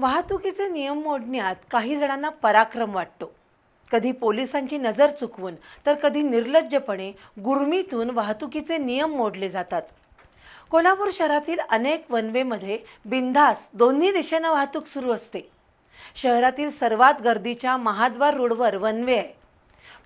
वाहतुकीचे नियम मोडण्यात काही जणांना पराक्रम वाटतो. कधी पोलिसांची नजर चुकवून तर कधी निर्लज्जपणे गुरमीतून वाहतुकीचे नियम मोडले जातात. कोल्हापूर शहरातील अनेक वनवेमध्ये बिनधास दोन्ही दिशेनं वाहतूक सुरू असते. शहरातील सर्वात गर्दीच्या महाद्वार रोडवर वनवे आहे.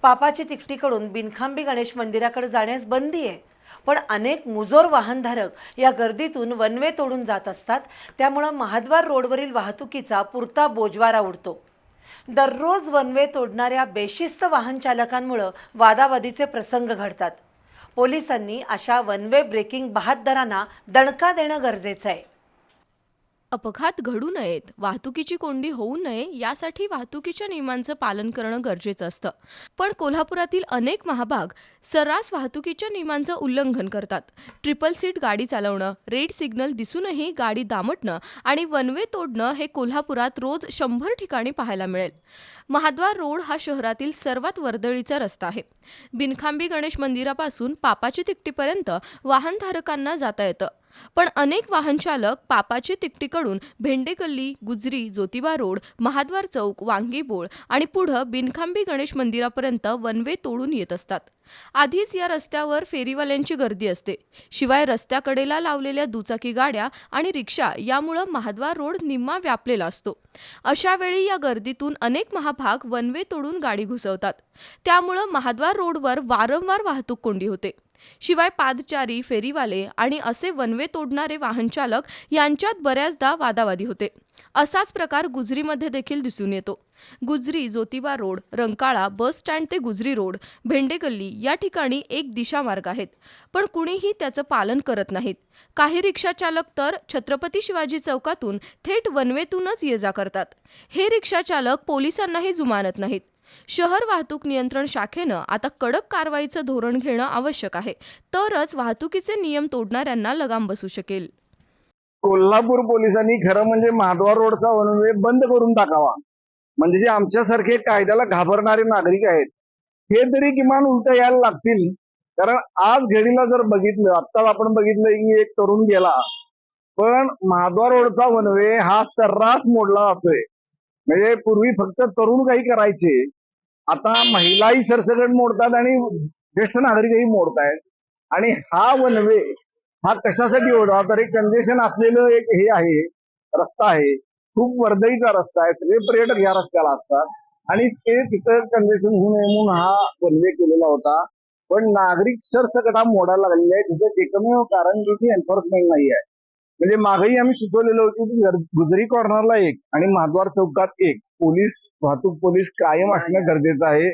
पापाची तिकटीकडून बिनखांबी गणेश मंदिराकडे जाण्यास बंदी आहे. पण अनेक मुजोर वाहनधारक या गर्दीतून वनवे तोडून जात असतात. त्यामुळं महाद्वार रोडवरील वाहतुकीचा पुरता बोजवारा उडतो. दररोज वनवे तोडणाऱ्या बेशिस्त वाहन चालकांमुळं वादावादीचे प्रसंग घडतात. पोलिसांनी अशा वनवे ब्रेकिंग बहादरांना दणका देणं गरजेचं आहे. अपघात घडू नयेत वाहतुकीची कोंडी होऊ नये यासाठी वाहतुकीच्या नियमांचं पालन करणं गरजेचं असतं. पण कोल्हापुरातील अनेक महाभाग सर्रास वाहतुकीच्या नियमांचं उल्लंघन करतात. ट्रिपल सीट गाडी चालवणं रेड सिग्नल दिसूनही गाडी दामटणं आणि वनवे तोडणं हे कोल्हापुरात रोज शंभर ठिकाणी पाहायला मिळेल. महाद्वार रोड हा शहरातील सर्वात वर्दळीचा रस्ता आहे. बिनखांबी गणेश मंदिरापासून पापाची तिकटीपर्यंत वाहनधारकांना जाता येतं. पण अनेक वाहनचालक पापाची तिकटीकडून भेंडेगल्ली गुजरी ज्योतिबा रोड महाद्वार चौक वांगीबोळ आणि पुढं बिनखांबी गणेश मंदिरापर्यंत वनवे तोडून येत असतात. आधीच या रस्त्यावर फेरीवाल्यांची गर्दी असते. शिवाय रस्त्याकडेला लावलेल्या दुचाकी गाड्या आणि रिक्षा यामुळं महाद्वार रोड निम्मा व्यापलेला असतो. अशा वेळी या गर्दीतून अनेक महाभाग वनवे तोडून गाडी घुसवतात. त्यामुळं महाद्वार रोडवर वारंवार वाहतूक कोंडी होते. शिवाय पादचारी फेरीवाले आणि असे वनवे तोडणारे वाहनचालक यांच्यात बऱ्याचदा वादावादी होते. असाच प्रकार गुजरीमध्ये देखील दिसून येतो. Gujari Jyotiba road Rankala bus stand ते गुजरी रोड भेंडेगल्ली या ठिकाणी एक दिशा मार्ग आहेत. पण कुणीही त्याचं पालन करत नाहीत. काही रिक्षाचालक तर छत्रपती शिवाजी चौकातून थेट वनवेतूनच ये जा करतात. हे रिक्षाचालक पोलिसांनाही जुमानत नाहीत. शहर वाहतूक नियंत्रण शाखेनं आता कडक कारवाईचं धोरण घेणं आवश्यक आहे. तरच वाहतुकीचे नियम तोडणाऱ्यांना लगाम बसू शकेल. कोल्हापूर पोलिसांनी खरं म्हणजे महाद्वार रोडचा वनवे बंद करून टाकावा. म्हणजे जे आमच्यासारखे कायद्याला घाबरणारे नागरिक आहेत हे तरी किमान उलट यायला लागतील. कारण आज घडीला जर बघितलं आत्ताच आपण बघितलं की एक तरुण गेला. पण महाद्वार रोडचा वनवे हा सर्रास मोडला जातोय. म्हणजे पूर्वी फक्त तरुण काही करायचे. आता महिलाही सरसगट मोडतात आणि ज्येष्ठ नागरिकही मोडतायत. आणि हा वनवे हा कशासाठी ओढा तर एक कंजेशन असलेलं एक हे आहे रस्ता आहे. खूप वर्दळीचा रस्ता आहे. सगळे पर्यटक या रस्त्याला असतात. आणि ते तिथं कंजेशन होऊ नये म्हणून हा वनवे केलेला होता. पण नागरिक सरसकट हा मोडायला लागलेला आहे तिथं एकमेव कारण की ती एन्फोर्समेंट नाही आहे. म्हणजे मागही आम्ही सुचवलेलं होतं की गुजरी कॉर्नरला एक आणि महाद्वार चौकात एक. पोलीस वाहतूक पोलीस कायम असणं गरजेचं आहे.